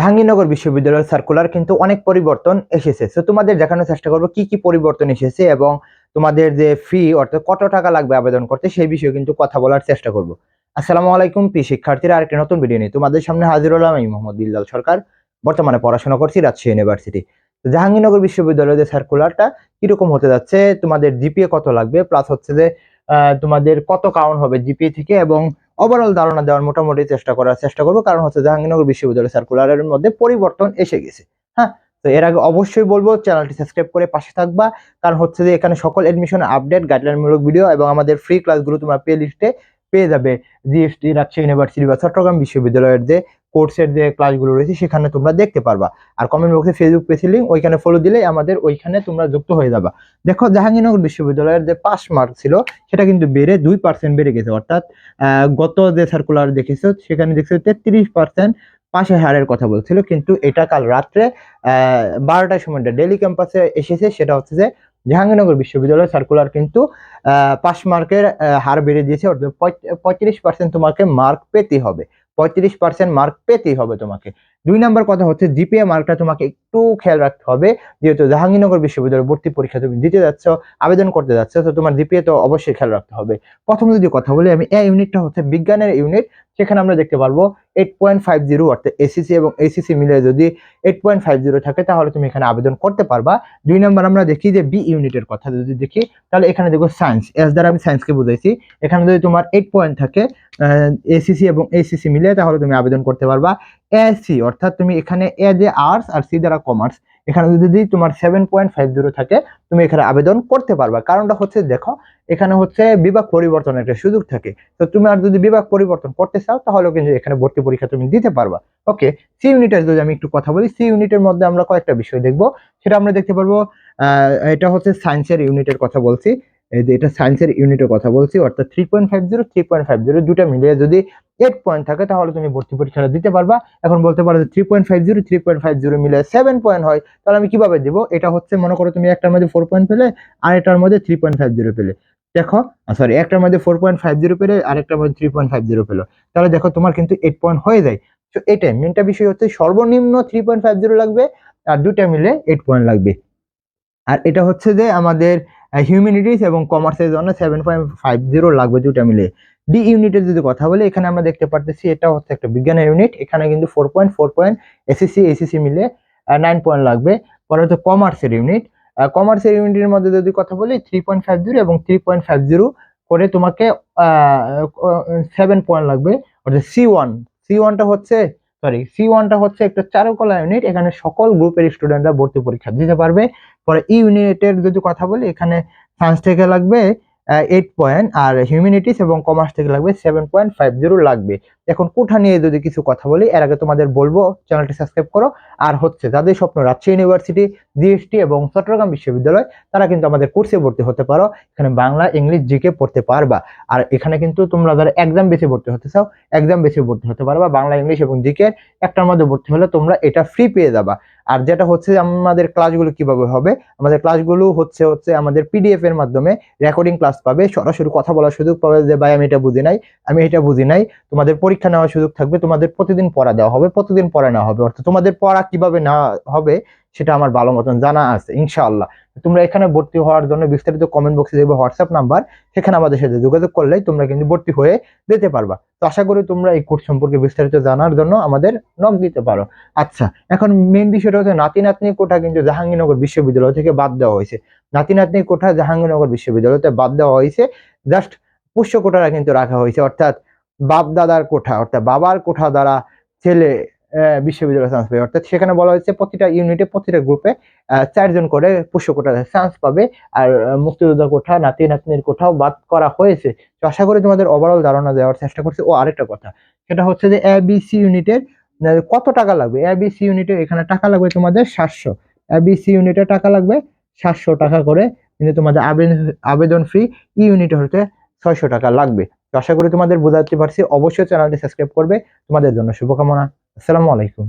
জাহাঙ্গীরনগর বিশ্ববিদ্যালয়ের সার্কুলার কিন্তু অনেক পরিবর্তন এসেছে। তো তোমাদের দেখানোর চেষ্টা করব কি কি পরিবর্তন এসেছে এবং তোমাদের যে ফি অর্থাৎ কত টাকা লাগবে আবেদন করতে সেই বিষয়ে কিন্তু কথা বলার চেষ্টা করব। আসসালামু আলাইকুম, প্রিয় শিক্ষার্থীরা, আরেকটি নতুন ভিডিও নিয়ে তোমাদের সামনে হাজির হলাম আমি মোহাম্মদ বিল্লাল সরকার, বর্তমানে পড়াশোনা করছি রাজশাহী ইউনিভার্সিটি জাহাঙ্গীরনগর বিশ্ববিদ্যালয়ের যে সার্কুলারটা কীরকম হতে যাচ্ছে, তোমাদের জিপিএ কত লাগবে প্লাস হচ্ছে যে তোমাদের কত কাউন্ট হবে জিপিএ থেকে এবং ওভারঅল ধারণা দেওয়ার মোটামুটি চেষ্টা করার চেষ্টা করব। কারণ হচ্ছে জাহাঙ্গীরনগর বিশ্ববিদ্যালয় সার্কুলারের মধ্যে পরিবর্তন এসে গেছে। হ্যাঁ? তো এর আগে অবশ্যই বলব, চ্যানেলটি সাবস্ক্রাইব করে পাশে থাকবা। কারণ হচ্ছে যে এখানে সকল এডমিশন আপডেট গাইডলাইনমূলক ভিডিও এবং আমাদের ফ্রি ক্লাসগুলো তোমরা প্লে লিস্টে পেয়ে যাবে। জিএসটি রাজশাহী ইউনিভার্সিটি বা চট্টগ্রাম বিশ্ববিদ্যালয়ের যে কোর্সের যে ক্লাসগুলো রয়েছে, সেখানে তোমরা দেখতে পারবা। আর কমেন্ট বক্সে ফেসবুক পেজে লিঙ্ক ওইখানে ফলো দিলে আমাদের ওইখানে তোমরা যুক্ত হয়ে যাবা। দেখো, জাহাঙ্গীরনগর বিশ্ববিদ্যালয়ের যে পাস মার্ক ছিল, সেটা কিন্তু বেড়ে দুই পার্সেন্ট বেড়ে গেছে। অর্থাৎ গত যে সার্কুলার দেখেছ, সেখানে দেখছ তেত্রিশ পার্সেন্ট পাশে হারের কথা বলছিল। কিন্তু এটা কাল রাত্রে বারোটার সময় ডেলি ক্যাম্পাসে এসেছে। সেটা হচ্ছে যে জাহাঙ্গীরনগর বিশ্ববিদ্যালয়ের সার্কুলার কিন্তু পাস মার্কের হার বেড়ে দিয়েছে। অর্থাৎ পঁয়ত্রিশ পার্সেন্ট তোমাকে মার্ক পেতে হবে। পঁয়ত্রিশ পার্সেন্ট মার্ক পেতেই হবে তোমাকে। দুই নাম্বার কথা হচ্ছে জিপিএ মার্কটা তোমাকে একটু খেয়াল রাখতে হবে। যেহেতু জাহাঙ্গীরনগর বিশ্ববিদ্যালয় ভর্তি পরীক্ষা তুমি দিতে যাচ্ছ, আবেদন করতে যাচ্ছ, তো তোমার জিপিএ তো অবশ্যই খেয়াল রাখতে হবে। প্রথম যদি কথা বলি আমি, এই ইউনিটটা হচ্ছে বিজ্ঞানের ইউনিট সেখানে আমরা দেখতে পারব এইট পয়েন্ট ফাইভ জিরো অর্থাৎ এসিসি এবং এসিসি মিলে যদি এইট পয়েন্ট ফাইভ জিরো থাকে, তাহলে তুমি এখানে আবেদন করতে পারবা। দুই নম্বর আমরা দেখি যে বি ইউনিটের কথা যদি দেখি, তাহলে এখানে দেখো সায়েন্স এস দ্বারা আমি সায়েন্সকে বুঝাইছি। এখানে যদি তোমার এইট পয়েন্ট থাকে এসিসি এবং এসিসি মিলে, তাহলে তুমি আবেদন করতে পারবা। এসি অর্থাৎ তুমি এখানে এ যে আর্টস আর সি দ্বারা কমার্স এখানে যদি তোমার সেভেন পয়েন্ট ফাইভ জিরো থাকে, তুমি এখানে আবেদন করতে পারবা। কারণটা হচ্ছে, দেখো, এখানে হচ্ছে বিভাগ পরিবর্তনের একটা সুযোগ থাকে। তো তুমি আর যদি বিভাগ পরিবর্তন করতে চাও তাহলে কিন্তু এখানে ভর্তি পরীক্ষা তুমি দিতে পারবা। ওকে সি ইউনিটের যদি আমি একটু কথা বলি সি ইউনিটের মধ্যে আমরা কয়েকটা বিষয় দেখব। সেটা আমরা দেখতে পারব এটা হচ্ছে সায়েন্সের ইউনিটের কথা বলছি। এটা সায়েন্সের ইউনিটের কথা বলছি, অর্থাৎ three point five zero three point five zero দুটা মিলিয়ে যদি এইট পয়েন্ট থাকে, তাহলে তুমি ভর্তি পরীক্ষাটা দিতে পারবা। এখন বলতে পারো যে three point five zero three point five zero মিলে সেভেন পয়েন্ট হয়, তাহলে আমি কীভাবে দিব? এটা হচ্ছে মনে করো তুমি একটার মধ্যে ফোর পয়েন্ট পেলে, আর একটার মধ্যে থ্রি পয়েন্ট ফাইভ জিরো পেলে। দেখো সরি একটার মধ্যে ফোর পয়েন্ট ফাইভ জিরো পেলে আরেকটার মধ্যে থ্রি পয়েন্ট ফাইভ জিরো পেল। তাহলে দেখো তোমার কিন্তু এইট পয়েন্ট হয়ে যায়। তো এটাই মেনটা বিষয় হচ্ছে সর্বনিম্ন থ্রি পয়েন্ট ফাইভ জিরো লাগবে, আর দুটা মিলে এইট পয়েন্ট লাগবে। আর এটা হচ্ছে যে আমাদের হিউম্যানিটিস এবং কমার্সের জন্য সেভেন পয়েন্ট ফাইভ জিরো লাগবে দুটা মিলে ডি ইউনিটের যদি কথা বলি, এখানে আমরা দেখতে পারতেছি এটা হচ্ছে একটা বিজ্ঞানের ইউনিট এখানে কিন্তু four point four point SSC HSC মিলে নাইন পয়েন্ট লাগবে। পরে হচ্ছে কমার্সের ইউনিট কমার্সের ইউনিটের মধ্যে যদি কথা বলি থ্রি পয়েন্ট ফাইভ জিরো এবং থ্রি পয়েন্ট ফাইভ জিরো করে তোমাকে সেভেন পয়েন্ট লাগবে। অর্থাৎ সি ওয়ান সি ওয়ানটা হচ্ছে সরি সি ওয়ানটা হচ্ছে একটা চারুকলা ইউনিট এখানে সকল গ্রুপের স্টুডেন্টরা ভর্তি পরীক্ষা দিতে পারবে। পরে ইউনিটের যদি কথা বলি, এখানে সায়েন্স থেকে লাগবে এইট পয়েন্ট আর হিউম্যানিটিস এবং কমার্স থেকে লাগবে সেভেন পয়েন্ট ফাইভ জিরো লাগবে। এখন কোঠা নিয়ে যদি কিছু কথা বলি, এর আগে তোমাদের বলব চ্যানেলটি সাবস্ক্রাইব করো। আর হচ্ছে, যাদের স্বপ্ন রাজশাহী ইউনিভার্সিটি জিএসটি এবং চট্টগ্রাম বিশ্ববিদ্যালয়, তারা কিন্তু আমাদের কোর্সে ভর্তি হতে পারো। এখানে বাংলা, ইংলিশ জিকে পড়তে পারবা। আর এখানে কিন্তু তোমরা যারা এক্সাম বেশি ভর্তি হতে চাও এক্সাম বেশি ভর্তি হতে পারবা। বাংলা, ইংলিশ এবং জিকে একটার মধ্যে ভর্তি হলে তোমরা এটা ফ্রি পেয়ে যাবা। আর যেটা হচ্ছে আমাদের ক্লাসগুলো কীভাবে হবে? আমাদের ক্লাসগুলো হচ্ছে হচ্ছে আমাদের পিডিএফ এর মাধ্যমে রেকর্ডিং ক্লাস পাবে। সরাসরি কথা বলার সুযোগ পাবে যে, ভাই, আমি এটা বুঝি নাই, আমি এটা বুঝি নাই। তোমাদের পরীক্ষা নেওয়ার সুযোগ থাকবে, তোমাদের প্রতিদিন পড়া দেওয়া হবে, প্রতিদিন পড়া নেওয়া হবে। অর্থাৎ তোমাদের পড়া কীভাবে না হবে সেটা আমার ভালো মতন জানা আছে, ইনশাআল্লাহ। তোমরা এখানে ভর্তি হওয়ার জন্য বিস্তারিত কমেন্ট বক্সে দেখবে হোয়াটসঅ্যাপ নাম্বার সেখানে আমাদের সাথে যোগাযোগ করলেই তোমরা কিন্তু ভর্তি হয়ে যেতে পারবা। তো আশা করি তোমরা এই কোর্স সম্পর্কে বিস্তারিত জানার জন্য আমাদের নক দিতে পারো। আচ্ছা এখন মেন বিষয়টা হচ্ছে নাতি নাতনি কোঠা কিন্তু জাহাঙ্গীরনগর বিশ্ববিদ্যালয় থেকে বাদ দেওয়া হয়েছে। নাতি নাতনি কোঠা জাহাঙ্গীরনগর বিশ্ববিদ্যালয়তে বাদ দেওয়া হয়েছে। জাস্ট পুষ্য কোঠারা কিন্তু রাখা হয়েছে, অর্থাৎ বাপ দাদার কোঠা, অর্থাৎ বাবার কোঠা দ্বারা ছেলে বিশ্ববিদ্যালয়ে চান্স পাবে অর্থাৎ সেখানে বলা হয়েছে প্রতিটা ইউনিটে প্রতিটা গ্রুপে চারজন করে পুষ্য কোঠা চান্স পাবে আর মুক্তিযোদ্ধা কোঠা, নাতি, নাতনির কোঠাও বাদ করা হয়েছে। তো আশা করি তোমাদের ওভারঅল ধারণা দেওয়ার চেষ্টা করছি। ও আরেকটা কথা, সেটা হচ্ছে যে এ বি সি ইউনিটের কত টাকা লাগবে? এ বি সি ইউনিটের এখানে টাকা লাগবে তোমাদের সাতশো। এ বি সি ইউনিটে টাকা লাগবে সাতশো টাকা করে, কিন্তু তোমাদের আবেদন আবেদন ফ্রি ই ইউনিটে হতে ছয়শো টাকা লাগবে। তো আশা করি তোমাদের বোঝাতে পারছি। অবশ্যই চ্যানেলটি সাবস্ক্রাইব করবে। তোমাদের জন্য শুভকামনা। আসসালামু আলাইকুম